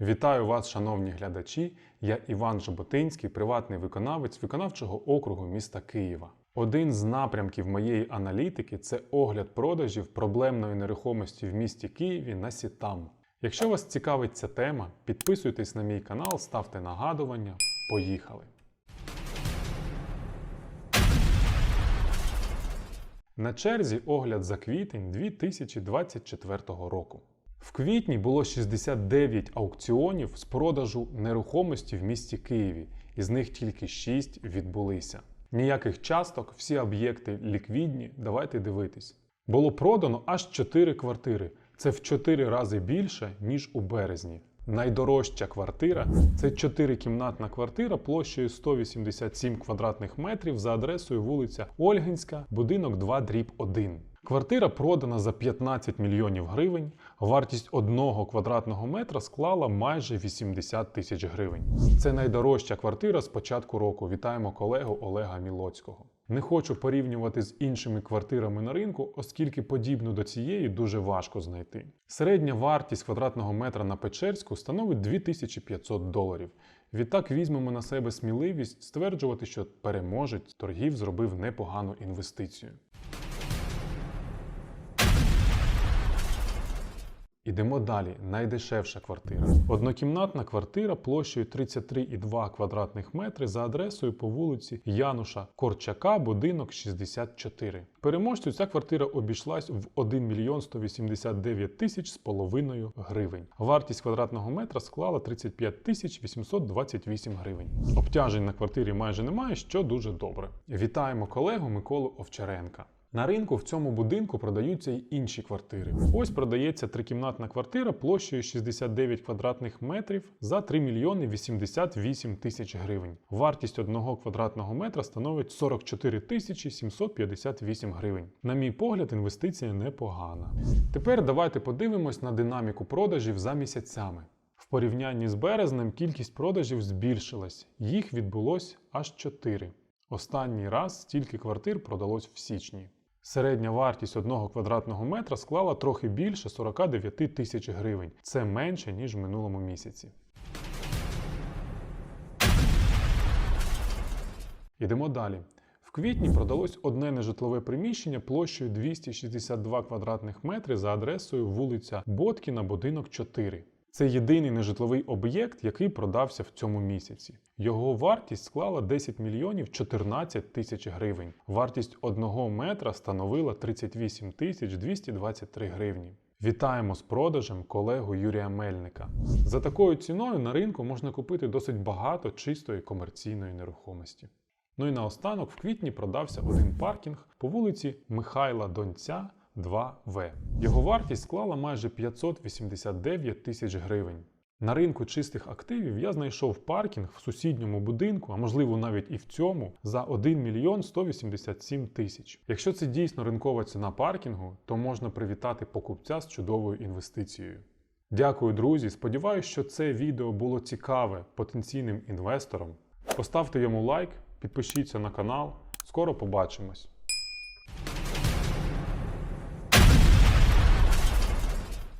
Вітаю вас, шановні глядачі. Я Іван Жаботинський, приватний виконавець виконавчого округу міста Києва. Один з напрямків моєї аналітики це огляд продажів проблемної нерухомості в місті Києві на Сітам. Якщо вас цікавить ця тема, підписуйтесь на мій канал, ставте нагадування. Поїхали! На черзі огляд за квітень 2024 року. В квітні було 69 аукціонів з продажу нерухомості в місті Києві, із них тільки 6 відбулися. Ніяких часток, всі об'єкти ліквідні, давайте дивитись. Було продано аж 4 квартири. Це в 4 рази більше, ніж у березні. Найдорожча квартира це 4-кімнатна квартира площею 187 квадратних метрів за адресою вулиця Ольгинська, будинок 2 дріб 1. Квартира продана за 15 мільйонів гривень. Вартість одного квадратного метра склала майже 80 тисяч гривень. Це найдорожча квартира з початку року. Вітаємо колегу Олега Мілоцького. Не хочу порівнювати з іншими квартирами на ринку, оскільки подібну до цієї дуже важко знайти. Середня вартість квадратного метра на Печерську становить 2500 доларів. Відтак візьмемо на себе сміливість стверджувати, що переможець торгів зробив непогану інвестицію. Ідемо далі. Найдешевша квартира. Однокімнатна квартира площею 33,2 квадратних метри за адресою по вулиці Януша Корчака, будинок 64. Переможцю ця квартира обійшлась в 1 мільйон 189 тисяч з половиною гривень. Вартість квадратного метра склала 35 тисяч 828 гривень. Обтяжень на квартирі майже немає, що дуже добре. Вітаємо колегу Миколу Овчаренка. На ринку в цьому будинку продаються й інші квартири. Ось продається трикімнатна квартира площею 69 квадратних метрів за 3 мільйони 88 тисяч гривень. Вартість одного квадратного метра становить 44 тисячі 758 гривень. На мій погляд, інвестиція непогана. Тепер давайте подивимось на динаміку продажів за місяцями. В порівнянні з березнем кількість продажів збільшилась, їх відбулось аж 4. Останній раз стільки квартир продалось в січні. Середня вартість одного квадратного метра склала трохи більше 49 тисяч гривень. Це менше, ніж в минулому місяці. Йдемо далі. В квітні продалось одне нежитлове приміщення площею 262 квадратних метри за адресою вулиця Боткіна, будинок 4. Це єдиний нежитловий об'єкт, який продався в цьому місяці. Його вартість склала 10 мільйонів 14 тисяч гривень. Вартість одного метра становила 38 тисяч 223 гривні. Вітаємо з продажем колегу Юрія Мельника. За такою ціною на ринку можна купити досить багато чистої комерційної нерухомості. Ну і наостанок в квітні продався один паркінг по вулиці Михайла Донця. 2В. Його вартість склала майже 589 тисяч гривень. На ринку чистих активів я знайшов паркінг в сусідньому будинку, а можливо навіть і в цьому, за 1 мільйон 187 тисяч. Якщо це дійсно ринкова ціна паркінгу, то можна привітати покупця з чудовою інвестицією. Дякую, друзі! Сподіваюся, що це відео було цікаве потенційним інвесторам. Поставте йому лайк, підпишіться на канал. Скоро побачимось!